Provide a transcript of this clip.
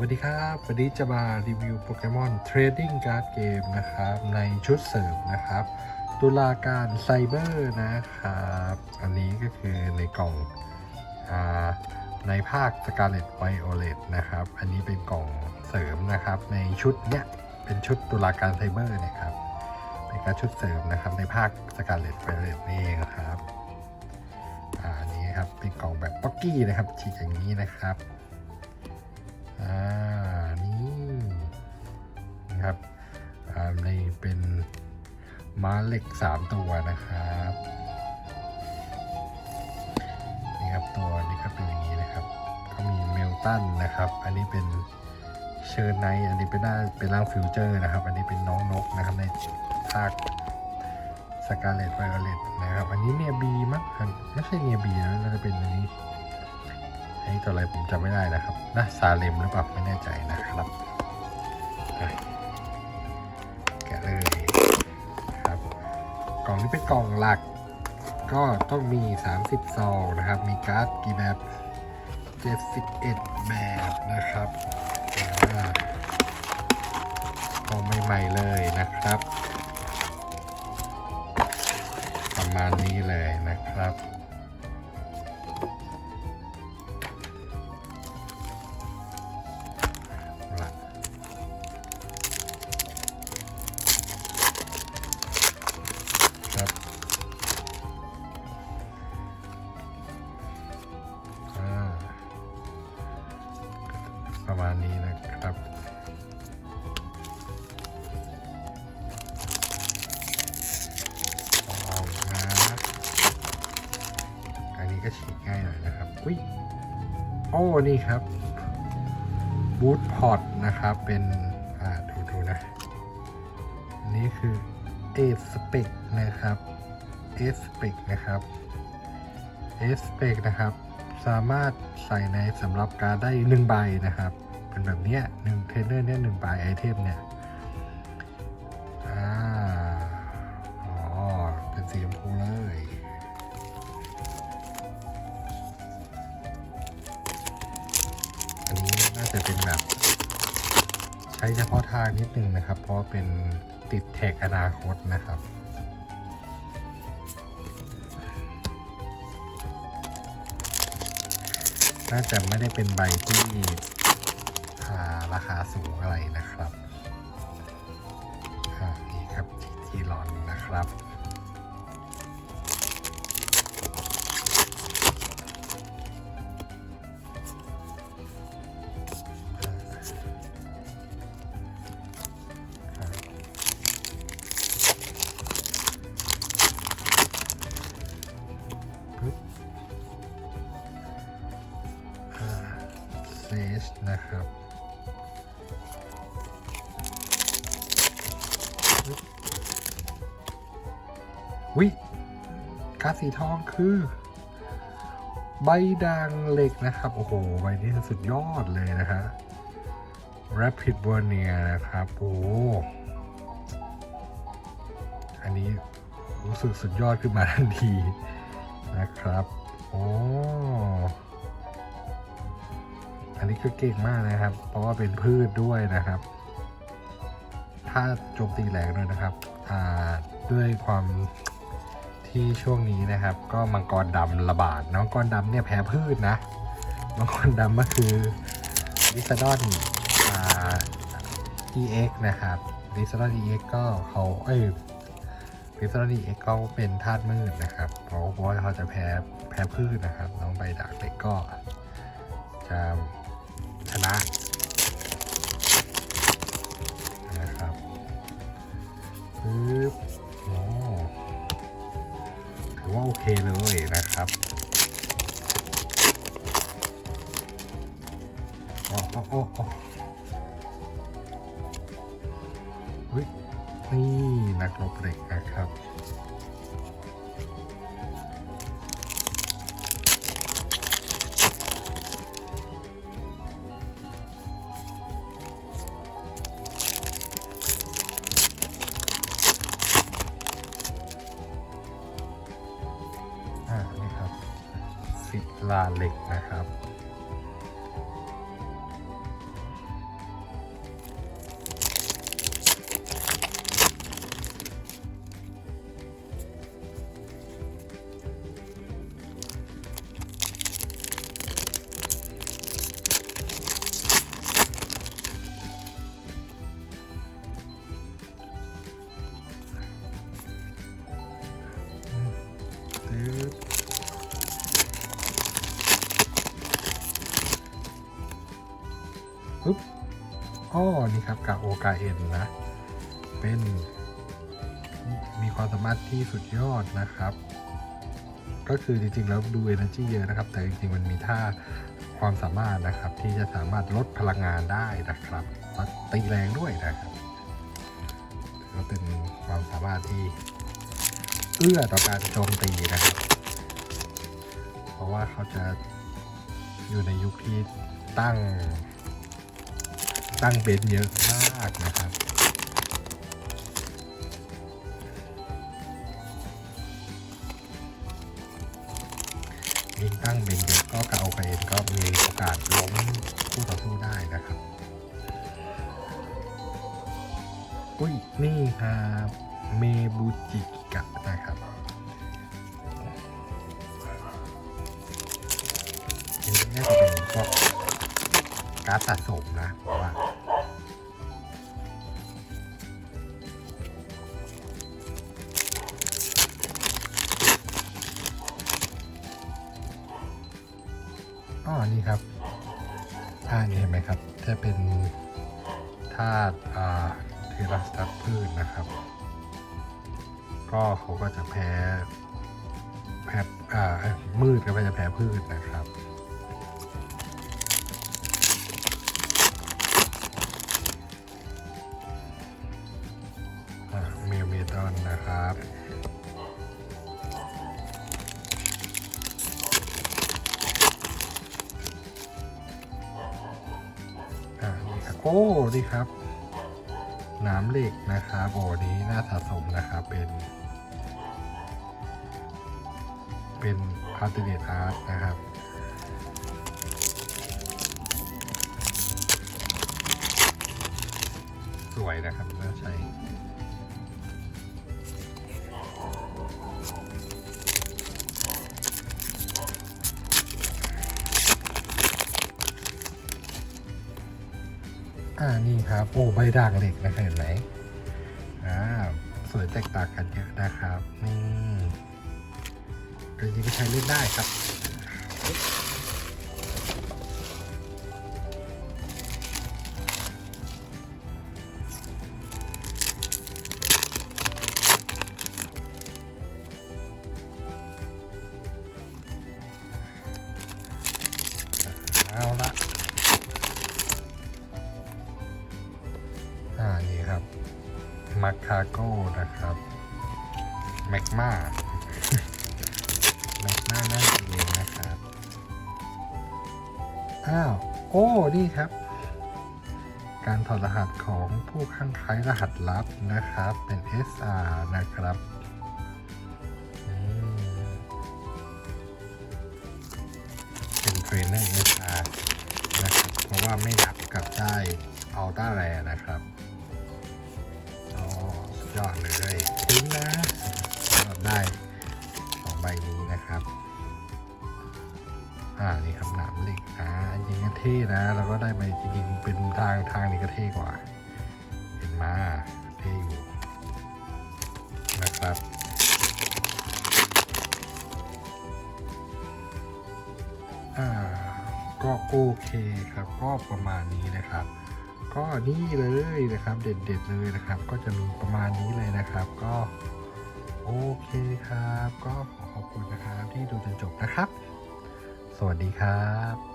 วัสดีครับ วันนี้จะมารีวิวโปเกมอนเทรดดิ้งการ์ดเกมนะครับ ในชุดเสริมนะครับ ตุลาการไซเบอร์นะครับ อันนี้ก็คือในกล่องอในภาค Scarlet Violet นะครับ อันนี้เป็นกล่องเสริมนะครับ ในชุดเนี้ยเป็นชุดตุลาการไซเบอร์นะครับเป็นการชุดเสริมนะครับ ในภาค Scarlet Violet นี่เองครับอันนี้ครับเป็นกล่องแบบป๊อกกี้นะครับฉีกอย่างนี้นะครับ อ่า นี่นะครับอ่าในเป็นม้าเหล็ก3ตัวนะครับ นี่ครับตัวนี้ครับเป็นอย่างนี้นะครับ ก็มีเมลตันนะครับ อันนี้เป็นเชิญไนอันนี้เป็นหน้าเป็นร่างฟิวเจอร์นะครับ อันนี้เป็นน้องนกนะครับในภาคสกาเลตไวโอเลตนะครับ อันนี้เนียบีมั้งอันไม่ใช่เนียบีนะน่าจะเป็นอันนี้ ไอ้ตัวอะไรผมจำไม่ได้นะครับนะซาเลมหรือเปล่าไม่แน่ใจนะครับแกะเลยครับ กล่องนี้เป็นกล่องหลัก ก็ต้องมี 30 ซองนะครับ มีการ์ดกี่แบบ71 แบบนะครับกล่องใหม่ๆเลยนะครับ ประมาณนี้เลยนะครับ ประมาณนี้นะครับ เอานะอันนี้ก็ฉีกง่ายหน่อยนะครับ อุ้ย โอ้ นี่ครับ บูทพอร์ตนะครับ เป็น อ่า ดูดูนะ อันนี้คือเอสเปกนะครับเอสเปกนะครับเอสเปกนะครับ สามารถใส่ในสำหรับการได้หนึ่งใบนะครับ เป็นแบบเนี้ยหนึ่งเทรนเนอร์เนี่ยหนึ่งใบไอเทมเนี่ยอ่าอ๋อเป็นสีชมพูเลยอันนี้น่าจะเป็นแบบใช้เฉพาะทางนิดนึงนะครับ เพราะเป็นติดแท็กอนาคตนะครับ น่าจะไม่ได้เป็นใบที่าราคาสูงอะไรนะครับนี่ครับทีรอนนะครับ นะครับวิกาสีทองคือ ใบด่างเหล็กนะครับ โอ้โห ใบนี้สุดยอดเลยนะฮะ Rapid v e r n i e r นะครับ โอ้อันนี้รู้สึกสุดยอดขึ้นมาทันทีนะครับ โอ้ นนี้ก็เก่งมากนะครับ เพราะว่าเป็นพืชด้วยนะครับ ถ้าโจมตีแรงด้วยนะครับอ่าด้วยความที่ช่วงนี้นะครับ ก็มังกรดำระบาดน้องกรดำเนี่ยแพ้พืชนะมังกรดำก็คือลิซาดอนอ่า EX นะครับลิซาดอน EX ก็เขาเอ้ยพิซซ่าดีเอ็กก็เป็นธาตุมืดนะครับเพราะว่าเขาจะแพ้แพ้พืชนะครับ น้องใบดากเล็กก็จะ ชนะนะครับปึ๊บโอ้ถือว่าโอเคเลยนะครับโอ้โอ้โอ้โอ้เฮ้ยนี่นักรบเหล็กนะครับ ลาเหล็กนะครับ ปึ๊บอ้อนี่ครับกาโอกาเอ็นนะ เป็นมีความสามารถที่สุดยอดนะครับ ก็คือจริงๆแล้วดู Energy เยอะนะครับ แต่จริงๆมันมีท่าความสามารถนะครับ ที่จะสามารถลดพลังงานได้นะครับตีแรงด้วยนะครับก็เป็นความสามารถที่เอื้อต่อการโจมตีนะครับ เพราะว่าเขาจะอยู่ในยุคที่ตั้ง ตั้งเบนเยอะมากนะครับ ยิงตั้งเบนเยอะก็กาโอเคนก็มีโอกาสล้มคู่ต่อสู้ได้นะครับ อุ้ย นี่ครับเมบูจิกิกะนะครับอันนี้น่าจะเป็นพวกการ์ดสะสมนะว่า นี่ครับท่านี้เห็นไหมครับถ้าเป็นธาตุอ่าเทรัสตัดพืชนะครับ ก็เขาก็จะแพ้แพ้อ่าเอ้ยมืดก็จะแพ้พืชนะครับอ่าเมลเมตอนนะครับ โอ้ดีครับน้ำเหล็กนะครับโอ้นี้น่าสะสมนะครับเป็น เป็นพาร์ติเนตอาร์ตนะครับสวยนะครับน่าใช้ อ่านี่ครับโอ้ใบด่างเหล็กนะครับเห็นไหมอ่าสวยแตกต่างกันเยอะนะครับนี่ก็จริงๆก็ใช้เล่นได้ครับ มาคาโก้นะครับแมกมาแมกมานั่นเองนะครับ อ้าว โอ้ นี่ครับ การถอดรหัสของผู้ข้างคล้ายรหัสลับนะครับ เป็น SR นะครับเป็นเทรนเนอร์ SR นะครับ เพราะว่าไม่นับกับได้อัลต้าแรนะครับ ยอดเลยทิ้งนะสำหรับได้สองใบนี้นะครับ อ่านี่ครับหนามเหล็กนะจริงๆก็เท่นะ แล้วก็ได้ไปจริงๆเป็นทางทางนี้ก็เท่กว่า เห็นมาเท่อยู่นะครับอ่าก็โอเคครับก็ประมาณนี้นะครับ ก็นี่เลยนะครับเด็ดๆเลยนะครับ ก็จะมีประมาณนี้เลยนะครับ ก็โอเคครับ ก็ขอขอบคุณนะครับที่ดูจนจบนะครับ สวัสดีครับ